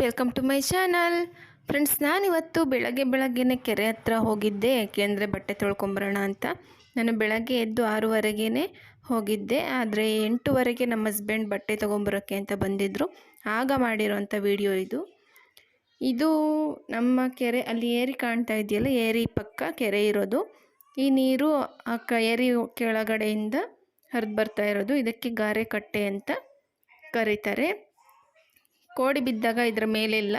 Welcome to my channel friends, ನಾನಿವತ್ತು ಬೆಳಗ್ಗೆ ಬೆಳಗ್ಗೆನೆ ಕೆರೆ ಹತ್ರ ಹೋಗಿದ್ದೆ ಏಕೆಂದರೆ ಬಟ್ಟೆ ತೊಳ್ಕೊಂಬರೋಣ ಅಂತ. ನಾನು ಬೆಳಗ್ಗೆ ಎದ್ದು ಆರೂವರೆಗೇ ಹೋಗಿದ್ದೆ, ಆದರೆ ಎಂಟುವರೆಗೆ ನಮ್ಮ ಹಸ್ಬೆಂಡ್ ಬಟ್ಟೆ ತೊಗೊಂಬರೋಕ್ಕೆ ಅಂತ ಬಂದಿದ್ದರು ಆಗ ಮಾಡಿರೋಂಥ ವಿಡಿಯೋ ಇದು. ಇದು ನಮ್ಮ ಕೆರೆ ಅಲ್ಲಿ ಏರಿ ಕಾಣ್ತಾ ಇದೆಯಲ್ಲ, ಏರಿ ಪಕ್ಕ ಕೆರೆ ಇರೋದು. ಈ ನೀರು ಆ ಕ, ಏರಿ ಕೆಳಗಡೆಯಿಂದ ಹರಿದು ಬರ್ತಾ ಇರೋದು. ಇದಕ್ಕೆ ಗಾರೆ ಕಟ್ಟೆ ಅಂತ ಕರೀತಾರೆ. ಕೋಡಿ ಬಿದ್ದಾಗ ಇದರ ಮೇಲೆಲ್ಲ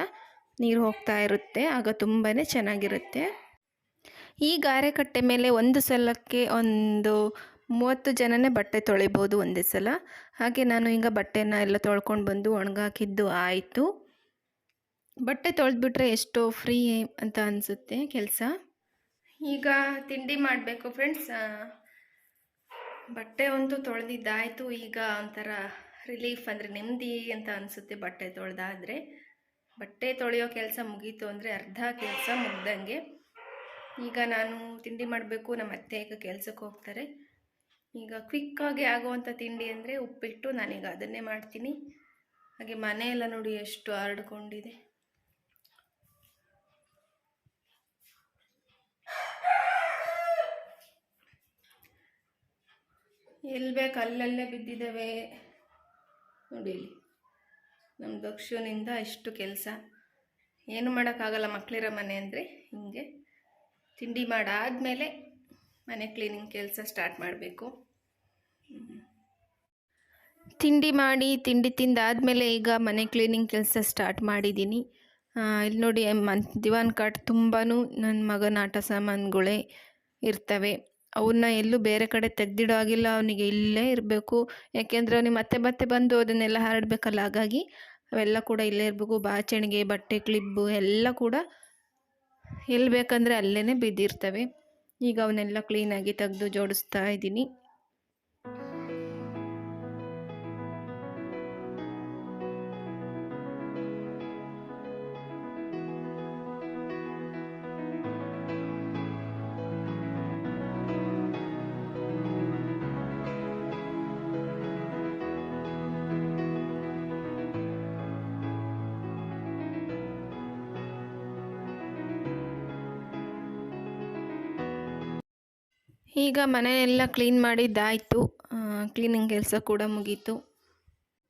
ನೀರು ಹೋಗ್ತಾ ಇರುತ್ತೆ. ಆಗ ತುಂಬಾ ಚೆನ್ನಾಗಿರುತ್ತೆ. ಈ ಗಾರೆ ಕಟ್ಟೆ ಮೇಲೆ ಒಂದು ಸಲಕ್ಕೆ ಒಂದು ಮೂವತ್ತು ಜನನೇ ಬಟ್ಟೆ ತೊಳಿಬೋದು ಒಂದೇ ಸಲ. ಹಾಗೆ ನಾನು ಈಗ ಬಟ್ಟೆನ ಎಲ್ಲ ತೊಳ್ಕೊಂಡು ಬಂದು ಒಣಗಾಕಿದ್ದು ಆಯಿತು. ಬಟ್ಟೆ ತೊಳೆದ್ಬಿಟ್ರೆ ಎಷ್ಟೋ ಫ್ರೀ ಅಂತ ಅನಿಸುತ್ತೆ ಕೆಲಸ. ಈಗ ತಿಂಡಿ ಮಾಡಬೇಕು ಫ್ರೆಂಡ್ಸ್. ಬಟ್ಟೆ ಒಂದು ತೊಳೆದಿದ್ದಾಯಿತು. ಈಗ ಒಂಥರ ರಿಲೀಫ್ ಅಂದರೆ ನೆಮ್ಮದಿ ಅಂತ ಅನಿಸುತ್ತೆ ಬಟ್ಟೆ ತೊಳೆದಾದರೆ. ಬಟ್ಟೆ ತೊಳೆಯೋ ಕೆಲಸ ಮುಗೀತು ಅಂದರೆ ಅರ್ಧ ಕೆಲಸ ಮುಗ್ದಂಗೆ. ಈಗ ನಾನು ತಿಂಡಿ ಮಾಡಬೇಕು, ನಮ್ಮ ಅತ್ತೆ ಈಗ ಕೆಲಸಕ್ಕೆ ಹೋಗ್ತಾರೆ. ಈಗ ಕ್ವಿಕ್ಕಾಗಿ ಆಗುವಂಥ ತಿಂಡಿ ಅಂದರೆ ಉಪ್ಪಿಟ್ಟು, ನಾನೀಗ ಅದನ್ನೇ ಮಾಡ್ತೀನಿ. ಹಾಗೆ ಮನೆಯೆಲ್ಲ ನೋಡಿ ಎಷ್ಟು ಹರಡ್ಕೊಂಡಿದೆ ಎಲ್ಲಿ ಬೇಕು ಅಲ್ಲಲ್ಲೇ ಬಿದ್ದಿದ್ದಾವೆ. ನೋಡಿ ಇಲ್ಲಿ ನಮ್ಮ ದಕ್ಷಿಣಿಂದ ಇಷ್ಟು ಕೆಲಸ. ಏನು ಮಾಡೋಕ್ಕಾಗಲ್ಲ ಮಕ್ಕಳಿರೋ ಮನೆ ಅಂದರೆ ಹಿಂಗೆ ತಿಂಡಿ ಮಾಡಾದಮೇಲೆ ಮನೆ ಕ್ಲೀನಿಂಗ್ ಕೆಲಸ ಸ್ಟಾರ್ಟ್ ಮಾಡಬೇಕು. ತಿಂಡಿ ಮಾಡಿ, ತಿಂಡಿ ತಿಂದಾದಮೇಲೆ ಈಗ ಮನೆ ಕ್ಲೀನಿಂಗ್ ಕೆಲಸ ಸ್ಟಾರ್ಟ್ ಮಾಡಿದ್ದೀನಿ ಇಲ್ಲಿ ನೋಡಿ, ಮನ್, ದಿವಾನ್ ಕಾಟ್ ತುಂಬಾ ನನ್ನ ಮಗನ ಆಟ ಸಾಮಾನುಗಳೇ ಇರ್ತವೆ. ಅವನ್ನ ಎಲ್ಲೂ ಬೇರೆ ಕಡೆ ತೆಗೆದಿಡೋ ಆಗಿಲ್ಲ ಅವನಿಗೆ ಇಲ್ಲೇ ಇರಬೇಕು. ಯಾಕೆಂದರೆ ಅವನಿಗೆ ಮತ್ತೆ ಮತ್ತೆ ಬಂದು ಅದನ್ನೆಲ್ಲ ಹರಡಬೇಕಲ್ಲ, ಹಾಗಾಗಿ ಅವೆಲ್ಲ ಕೂಡ ಇಲ್ಲೇ ಇರಬೇಕು. ಬಾಚಣಿಗೆ, ಬಟ್ಟೆ ಕ್ಲಿಬ್ಬು ಎಲ್ಲ ಕೂಡ ಎಲ್ಲಿ ಬೇಕಂದರೆ ಅಲ್ಲೇ ಬಿದ್ದಿರ್ತವೆ. ಈಗ ಅವನ್ನೆಲ್ಲ ಕ್ಲೀನಾಗಿ ತೆಗೆದು ಜೋಡಿಸ್ತಾ ಇದ್ದೀನಿ. ಈಗ ಮನೆಯೆಲ್ಲ ಕ್ಲೀನ್ ಮಾಡಿದ್ದಾಯಿತು. ಕ್ಲೀನಿಂಗ್ ಕೆಲಸ ಕೂಡ ಮುಗೀತು.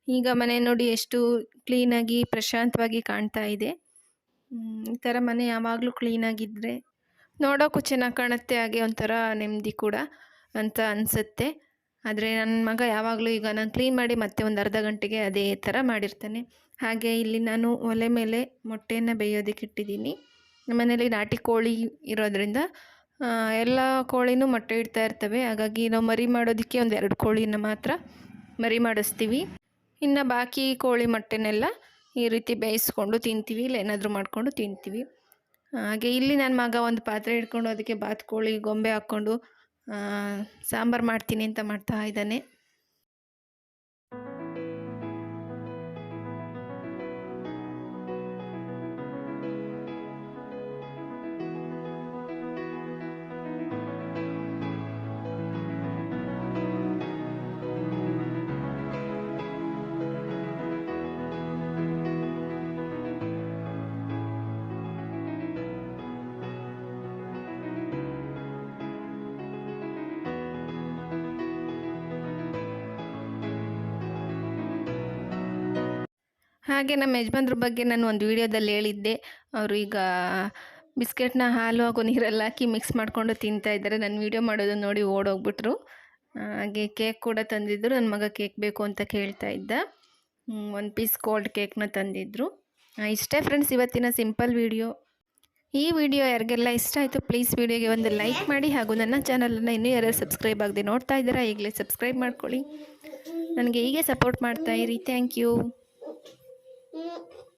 ಈಗ ಮನೆ ನೋಡಿ ಎಷ್ಟು ಕ್ಲೀನಾಗಿ ಪ್ರಶಾಂತವಾಗಿ ಕಾಣ್ತಾ ಇದೆ. ಈ ಥರ ಮನೆ ಯಾವಾಗಲೂ ಕ್ಲೀನಾಗಿದ್ದರೆ ನೋಡೋಕ್ಕೂ ಚೆನ್ನಾಗಿ ಕಾಣುತ್ತೆ, ಹಾಗೆ ಒಂಥರ ನೆಮ್ಮದಿ ಕೂಡ ಅಂತ ಅನಿಸುತ್ತೆ. ಆದರೆ ನನ್ನ ಮಗ ಯಾವಾಗಲೂ ಈಗ ನಾನು ಕ್ಲೀನ್ ಮಾಡಿ ಮತ್ತೆ ಒಂದು ಅರ್ಧ ಗಂಟೆಗೆ ಅದೇ ಥರ ಮಾಡಿರ್ತಾನೆ. ಹಾಗೆ ಇಲ್ಲಿ ನಾನು ಒಲೆ ಮೇಲೆ ಮೊಟ್ಟೆಯನ್ನು ಬೇಯೋದಕ್ಕೆ ಇಟ್ಟಿದ್ದೀನಿ. ನಮ್ಮನೇಲಿ ನಾಟಿ ಕೋಳಿ ಇರೋದ್ರಿಂದ ಎಲ್ಲ ಕೋಳಿನೂ ಮೊಟ್ಟೆ ಇಡ್ತಾ ಇರ್ತವೆ. ಹಾಗಾಗಿ ನಾವು ಮರಿ ಮಾಡೋದಕ್ಕೆ ಒಂದು ಎರಡು ಕೋಳಿನ ಮಾತ್ರ ಮರಿ ಮಾಡಿಸ್ತೀವಿ. ಇನ್ನು ಬಾಕಿ ಕೋಳಿ ಮೊಟ್ಟೆನೆಲ್ಲ ಈ ರೀತಿ ಬೇಯಿಸ್ಕೊಂಡು ತಿಂತೀವಿ, ಇಲ್ಲ ಏನಾದರೂ ಮಾಡಿಕೊಂಡು ತಿಂತೀವಿ. ಹಾಗೆ ಇಲ್ಲಿ ನನ್ನ ಮಗ ಒಂದು ಪಾತ್ರೆ ಹಿಡ್ಕೊಂಡು, ಅದಕ್ಕೆ ಬಾತುಕೋಳಿ ಗೊಂಬೆ ಹಾಕ್ಕೊಂಡು ಸಾಂಬಾರು ಮಾಡ್ತೀನಿ ಅಂತ ಮಾಡ್ತಾ ಇದ್ದಾನೆ. ಹಾಗೆ ನಮ್ಮ ಯಜಮಾನ್ರ ಬಗ್ಗೆ ನಾನು ಒಂದು ವಿಡಿಯೋದಲ್ಲಿ ಹೇಳಿದ್ದೆ. ಅವರು ಈಗ ಬಿಸ್ಕೆಟ್ನ ಹಾಲು ಹಾಗೂ ನೀರೆಲ್ಲ ಹಾಕಿ ಮಿಕ್ಸ್ ಮಾಡಿಕೊಂಡು ತಿಂತಾ ಇದ್ದಾರೆ. ನನ್ನ ವಿಡಿಯೋ ಮಾಡೋದನ್ನು ನೋಡಿ ಓಡೋಗ್ಬಿಟ್ರು. ಹಾಗೆ ಕೇಕ್ ಕೂಡ ತಂದಿದ್ದರು ನನ್ನ ಮಗ ಕೇಕ್ ಬೇಕು ಅಂತ ಕೇಳ್ತಾ ಇದ್ದ. ಒಂದು ಪೀಸ್ ಕೋಲ್ಡ್ ಕೇಕ್ನ ತಂದಿದ್ದರು ಇಷ್ಟೇ ಫ್ರೆಂಡ್ಸ್ ಇವತ್ತಿನ ಸಿಂಪಲ್ ವಿಡಿಯೋ ಈ ವಿಡಿಯೋ ಯಾರಿಗೆಲ್ಲ ಇಷ್ಟ ಆಯಿತು ಪ್ಲೀಸ್ ವಿಡಿಯೋಗೆ ಒಂದು ಲೈಕ್ ಮಾಡಿ ಹಾಗೂ ನನ್ನ ಚಾನಲನ್ನು ಇನ್ನೂ ಯಾರು ಸಬ್ಸ್ಕ್ರೈಬ್ ಆಗದೆ ನೋಡ್ತಾ ಇದ್ದೀರಾ, ಈಗಲೇ ಸಬ್ಸ್ಕ್ರೈಬ್ ಮಾಡ್ಕೊಳ್ಳಿ. ನನಗೆ ಹೀಗೆ ಸಪೋರ್ಟ್ ಮಾಡ್ತಾ ಇರಿ. Thank you um,